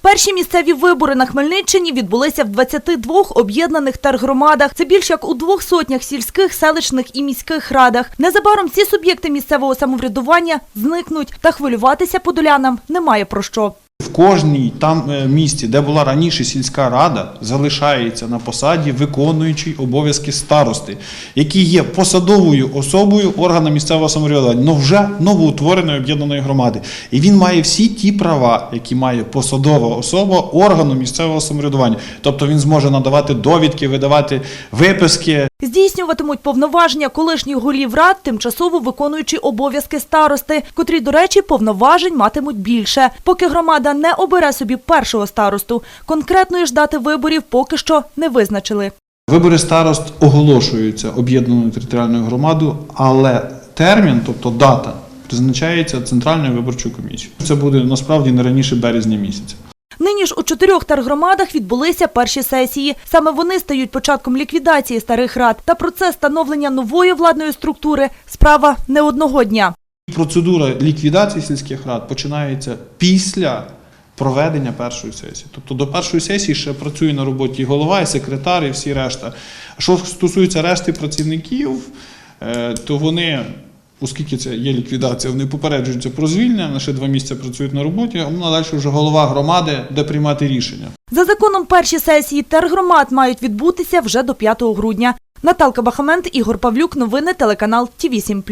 Перші місцеві вибори на Хмельниччині відбулися в 22 об'єднаних тергромадах. Це більш як у двох сотнях сільських, селищних і міських радах. Незабаром ці суб'єкти місцевого самоврядування зникнуть, та хвилюватися подолянам немає про що. Кожній там е, місті, де була раніше сільська рада, залишається на посаді виконуючий обов'язки старости, який є посадовою особою органу місцевого самоврядування, але вже новоутвореної об'єднаної громади. І він має всі ті права, які має посадова особа органу місцевого самоврядування. Тобто він зможе надавати довідки, видавати виписки, Здійснюватимуть повноваження колишніх голів рад, тимчасово виконуючи обов'язки старости, котрі, до речі, повноважень матимуть більше. Поки громада не обере собі першого старосту, конкретної ж дати виборів поки що не визначили. Вибори старост оголошуються об'єднаною територіальною громадою, але термін, тобто дата, призначається Центральною виборчою комісією. Це буде насправді не раніше березня місяця. Ж у чотирьох тергромадах відбулися перші сесії. Саме вони стають початком ліквідації старих рад. Та процес становлення нової владної структури – справа не одного дня. Процедура ліквідації сільських рад починається після проведення першої сесії. Тобто до першої сесії ще працює на роботі і голова, і секретар, і всі решта. Що стосується решти працівників, е, то вони, оскільки це є ліквідація, вони попереджуються про звільнення, ще два місяці працюють на роботі, а надалі далі вже голова громади, де приймати рішення. За законом перші сесії тергромад мають відбутися вже до 5 грудня. Наталка Бахамент, Ігор Павлюк. Новини телеканал Ті 7